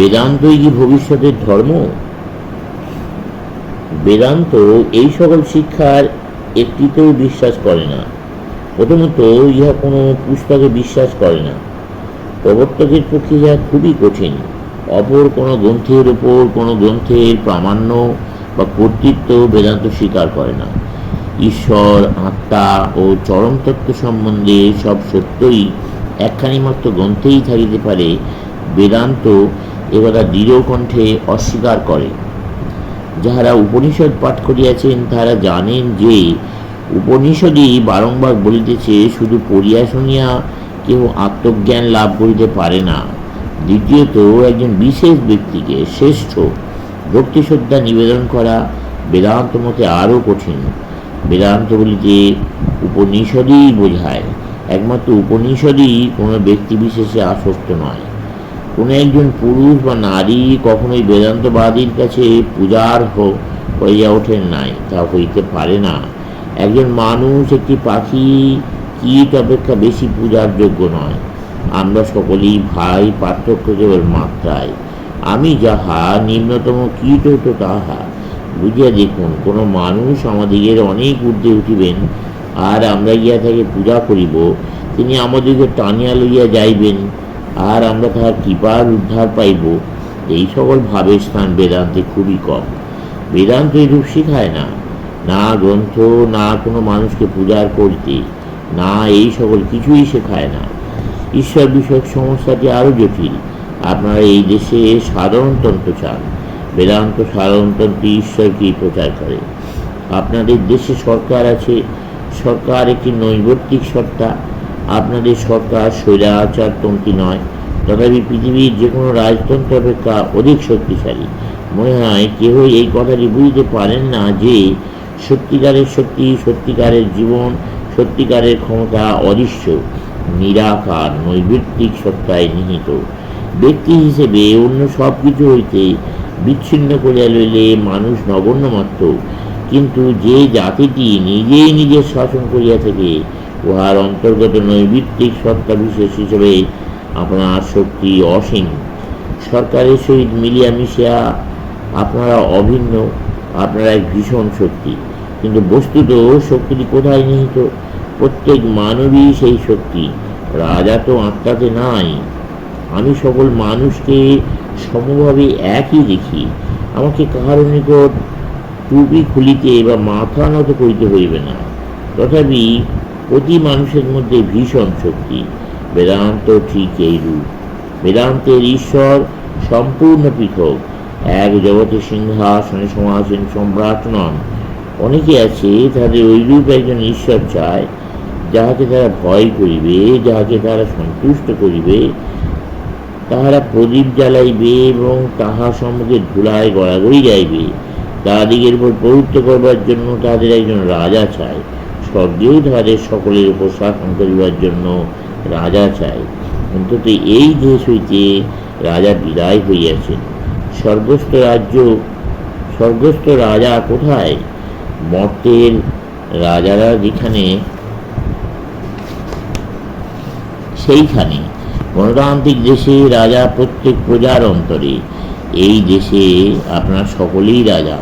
বেদান্তই কি ভবিষ্যতের ধর্ম? বেদান্ত এই সকল শিক্ষার একটিতেও বিশ্বাস করে না। প্রথমত, ইহা কোনো পুস্তকে বিশ্বাস করে না। প্রবর্তকের পক্ষে ইহা খুবই কঠিন। অপর কোনো গ্রন্থের উপর কোনো গ্রন্থের প্রামাণ্য বা কর্তৃত্ব বেদান্ত স্বীকার করে না। ঈশ্বর, আত্মা ও চরমতত্ত্ব সম্বন্ধে সব সত্যই একখানি মাত্র গ্রন্থেই থাকিতে পারে। বেদান্ত একথা দৃঢ় কণ্ঠে অস্বীকার করে। যাহারা উপনিষদ পাঠ করিয়াছেন, তাহারা জানেন যে, উপনিষদই বারংবার বলিতেছে, শুধু পড়িয়া শুনিয়া কেউ আত্মজ্ঞান লাভ করিতে পারে না। দ্বিতীয়ত, একজন বিশেষ ব্যক্তিকে, শ্রেষ্ঠ ভক্তি শ্রদ্ধা নিবেদন করা বেদান্ত মতে আরও কঠিন। বেদান্ত বলিতে উপনিষদই বোঝায়। একমাত্র উপনিষদই কোনো ব্যক্তি বিশেষে আসক্ত নয়। কোনো একজন পুরুষ বা নারী, কখনোই বেদান্তবাদীর কাছে পূজার হোক হইয়া ওঠেন নাই, তা হইতে পারে না। একজন মানুষ, একটি পাখি কীট অপেক্ষা বেশি পূজার যোগ্য নয়। আমরা সকলেই ভাই, পার্থক্য কেবল মাত্রায়। আমি যাহা, নিম্নতম কীট তো তাহা। বুঝিয়া দেখুন, কোনো মানুষ আমাদিগের অনেক ঊর্ধ্বে উঠিবেন, আর আমরা গিয়া তাকে পূজা করিব, তিনি আমাদিগকে টানিয়া লইয়া যাইবেন। আর আমরা তাহার কৃপার উদ্ধার পাইব। এই সকল ভাবের স্থান বেদান্তে খুবই কম। বেদান্ত এরূপ শিখায় না। না গ্রন্থ, না কোনো মানুষকে পূজার করতে, না এই সকল কিছুই শেখায় না। ঈশ্বর বিষয়ক সমস্যাটি আরও জটিল। আপনারা এই দেশে সাধারণতন্ত্র চান। বেদান্ত সাধারণতন্ত্র ঈশ্বরকেই প্রচার করে। আপনাদের দেশে সরকার আছে। সরকার একটি নৈবর্তিক সত্তা। আপনাদের সরকার স্বৈরাচারতন্ত্রী নয়। তথাপি পৃথিবীর যে কোনো রাজতন্ত্র অপেক্ষা অধিক শক্তিশালী। মনে হয় কেউই এই কথাটি বুঝতে পারেন না যে, সত্যিকারের শক্তি সত্যিকারের জীবন, সত্যিকারের ক্ষমতা অদৃশ্য, নিরাকার, নৈবৃত্তিক সত্তায় নিহিত। ব্যক্তি হিসেবে অন্য সব কিছু হইতে বিচ্ছিন্ন করিয়া লইলে মানুষ নগণ্য মাত্র কিন্তু যে জাতিটি নিজেই নিজের শাসন করিয়া থাকে উহার অন্তর্গত নৈবিত্তিক সত্তা বিশেষ হিসেবে আপনার শক্তি অসীম। সরকারের সহিত মিলিয়া মিশিয়া আপনারা অভিন্ন, আপনারা এক ভীষণ শক্তি। কিন্তু বস্তুত শক্তিটি কোথায় নিহিত? প্রত্যেক মানবই সেই শক্তি। রাজা তো আত্মাতে নাই। আমি সকল মানুষকে সমভাবে একই দেখি। আমাকে কাহার নিকট টুপি খুলিতে বা মাথা নত করিতে হইবে না। তথাপি প্রতি মানুষের মধ্যে ভীষণ শক্তি। বেদান্ত ঠিক এই রূপ। বেদান্তের ঈশ্বর সম্পূর্ণ পৃথক। এক জগতে সিংহাসনে সমাসীন সম্রাট নন। অনেকে আছে তাদের ঐরূপ একজন ঈশ্বর চায়, যাহাকে তারা ভয় করিবে, যাহাকে তারা সন্তুষ্ট করিবে। তাহারা প্রদীপ জ্বালাইবে এবং তাহা সম্মুখে ধুলায় গড়াগড়ি যাইবে তাহাদিগের উপর প্রভুত্ব করবার জন্য তাদের একজন রাজা চায়। স্বর্গেও তাহাদের সকলের উপর করিবার জন্য রাজা চায়। অন্তত এই দেশ হইতে রাজা বিদায় হইয়াছেন। স্বর্গস্থ রাজ্য, স্বর্গস্থ রাজা কোথায়? মর্তের রাজারা যেখানে, সেইখানে। গণতান্ত্রিক দেশে রাজা প্রত্যেক প্রজার অন্তরে। এই দেশে আপনার সকলেই রাজা।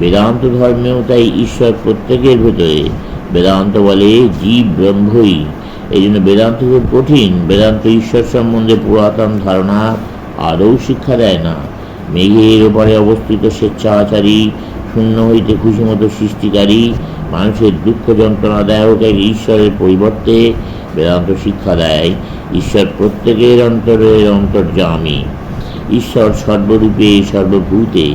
বেদান্ত ধর্মেও তাই ঈশ্বর প্রত্যেকের ভেতরে। বেদান্ত বলে জীব ব্রহ্মই। এই জন্য বেদান্ত খুব কঠিন। বেদান্ত ঈশ্বর সম্বন্ধে পুরাতন ধারণা আদৌ শিক্ষা দেয় না। মেঘের ওপরে অবস্থিত স্বেচ্ছাচারী, শূন্য হইতে খুশিমতো সৃষ্টিকারী, মানুষের দুঃখ যন্ত্রণা এক ঈশ্বরের পরিবর্তে বেদান্ত শিক্ষা দেয়। ঈশ্বর প্রত্যেকের অন্তরের অন্তর্যামী। ঈশ্বর সর্বরূপে সর্বভূতে।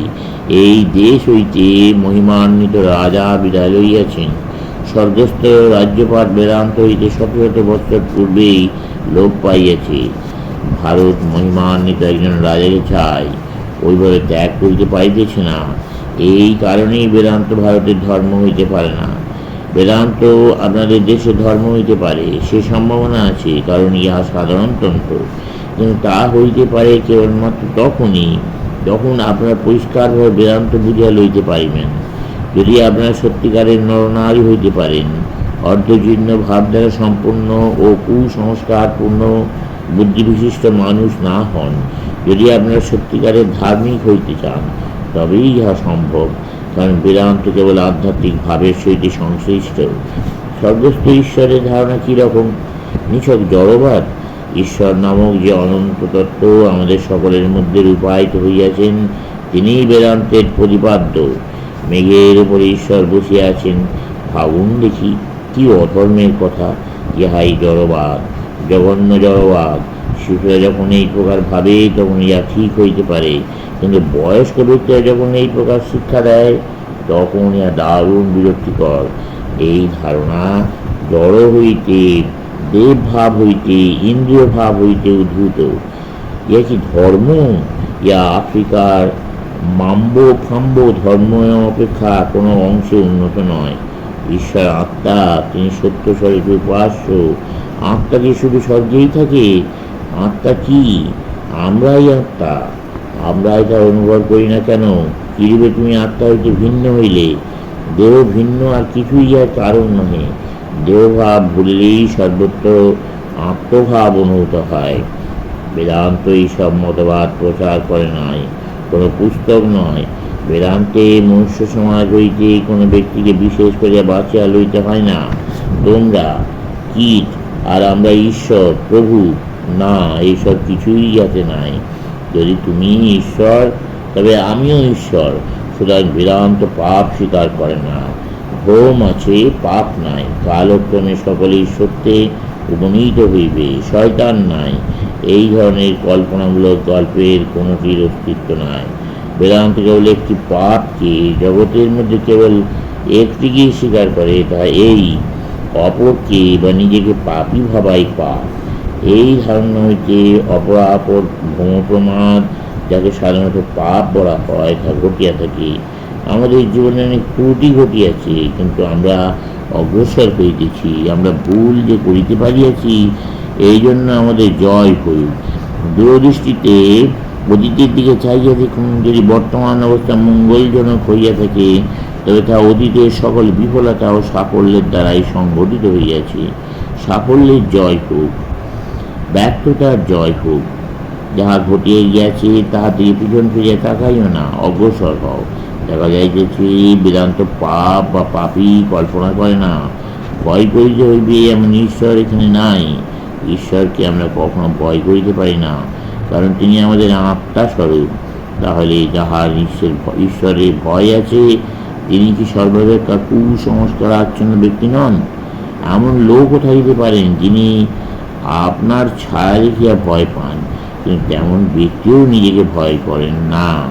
এই দেশ হইতে মহিমান্বিত রাজা বিদায় লইয়াছেন। স্বর্গস্থ রাজ্যপাট বেদান্ত হইতে শত শত বছর পূর্বেই লোপ পাইয়াছে। ভারত মহিমান্বিত একজন রাজাকে চায় ওইভাবে ত্যাগ করিতে পাইতেছে না। এই কারণেই বেদান্ত ভারতের ধর্ম হইতে পারে না। বেদান্ত আপনাদের দেশে ধর্ম হইতে পারে, সে সম্ভাবনা আছে, কারণ ইহা সাধারণতন্ত্র। কিন্তু তা হইতে পারে কেবলমাত্র তখনই, যখন আপনারা পরিষ্কারভাবে বেদান্ত বুঝিয়া লইতে পারিবেন। যদি আপনারা সত্যিকারের নরনারী হইতে পারেন, অর্ধজীর্ণ ভাব দ্বারা সম্পূর্ণ ও কুসংস্কারপূর্ণ বুদ্ধিবিশিষ্ট মানুষ না হন। যদি আপনারা সত্যিকারের ধার্মিক হইতে চান, তবেই ইহা সম্ভব, কারণ বেদান্ত কেবল আধ্যাত্মিক ভাবের সহিত সংশ্লিষ্ট। স্বর্গস্থ ঈশ্বরের ধারণা কীরকম নিছক জড়বাদ? ঈশ্বর নামক যে অনন্ত তত্ত্ব আমাদের সকলের মধ্যে রূপায়িত হইয়াছেন, তিনিই বেদান্তের প্রতিপাদ্য। মেঘের উপরে ঈশ্বর বসিয়া আছেন। ভাবুন দেখি কি অধর্মের কথা, ইহাই জড়বাদ, জঘন্য জড়বাদ। শিশুরা যখন এই প্রকার ভাবে তখন ইহা ঠিক হইতে পারে। কিন্তু বয়স্ক ব্যক্তিরা যখন এই প্রকার শিক্ষা দেয়, তখন ইহা দারুণ বিরক্তিকর। এই ধারণা জড় হইতে দেব ভাব হইতে ইন্দ্রিয় ভাব হইতে উদ্ভূত। ইহা কি ধর্ম? ইয়া আফ্রিকার মাম্ব ফাম্ব ধর্ম অপেক্ষা কোনো অংশে উন্নত নয়। ঈশ্বর আত্মা, তিনি সত্য স্বরূপ উপাস্য। আত্মা কি শুধু স্বর্গেই থাকে? আত্মা কি? আমরাই আত্মা। আমরা এটা অনুভব করি না কেন? কিরূপে তুমি আত্মা হইতে ভিন্ন হইলে? দেহ ভিন্ন আর কিছুই আর কারণ নহে। দেহভাব ভুললেই সর্বত্র আত্মভাব অনুভূত হয়। বেদান্ত এইসব মতবাদ প্রচার করে নাই। কোনো পুস্তক নয়। বেদান্তে মনুষ্য সমাজ হইতে কোনো ব্যক্তিকে বিশেষ করিয়া বাঁচিয়া লইতে হয় না। তোমরা কীট আর আমরা ঈশ্বর, প্রভু, না, এইসব কিছুই যাতে নাই। যদি তুমি ঈশ্বর, তবে আমিও ঈশ্বর, সুতরাং বেদান্ত পাপ স্বীকার করে না। ভ্রম আছে, পাপ নাই। কালক্রমে সকলেই সত্যে উপনীত হইবে, শয়তান নাই। এই ধরনের কল্পনামূলক গল্পের কোনোটির অস্তিত্ব নাই। বেদান্ত কেবল একটি পাপকে জগতের মধ্যে কেবল একটিকেই স্বীকার করে, তা এই, অপরকে বা নিজেকে পাপই ভাবাই পাপ। এই ধারণা হইতে অপরাপর ভ্রমপ্রমাদ যাকে সাধারণত পাপ বলা হয়, তা ঘটিয়া থাকে। আমাদের জীবনে অনেক ত্রুটি ঘটিয়াছে, কিন্তু আমরা অগ্রসর হইতেছি, আমরা ভুল যে করিতে পারিয়াছি এই জন্য আমাদের জয় হই দূরদৃষ্টিতে অতীতের দিকে চাইয়া দেখুন, যদি বর্তমান অবস্থা মঙ্গলজনক হইয়া থাকে, তবে তা অতীতের সকল বিফলতা ও সাফল্যের দ্বারাই সংঘটিত হইয়াছে। সাফল্যের জয় হোক, ব্যর্থতার জয় হোক, যাহা ঘটিয়ে গিয়াছে তাহা থেকে পিছন ফিরিয়া তাকাইও না, অগ্রসর হও। দেখা যাইতেছে, বেদান্ত পাপ বা পাপি কল্পনা করে না, ভয় করিতে হইবে, এমন ঈশ্বর এখানে নাই। ঈশ্বরকে আমরা কখনো ভয় করিতে পারি না। কারণ তিনি আমাদের আত্মা স্বরূপ। তাহলে যাহার ঈশ্বর ঈশ্বরের ভয় আছে, তিনি কি সর্বাপেক্ষা কুসংস্কার আচ্ছন্ন ব্যক্তি নন? এমন লোকও থাকিতে পারেন যিনি আপনার ছায়া দেখিয়া ভয় পান, কিন্তু তেমন ব্যক্তিও নিজেকে ভয় করেন না।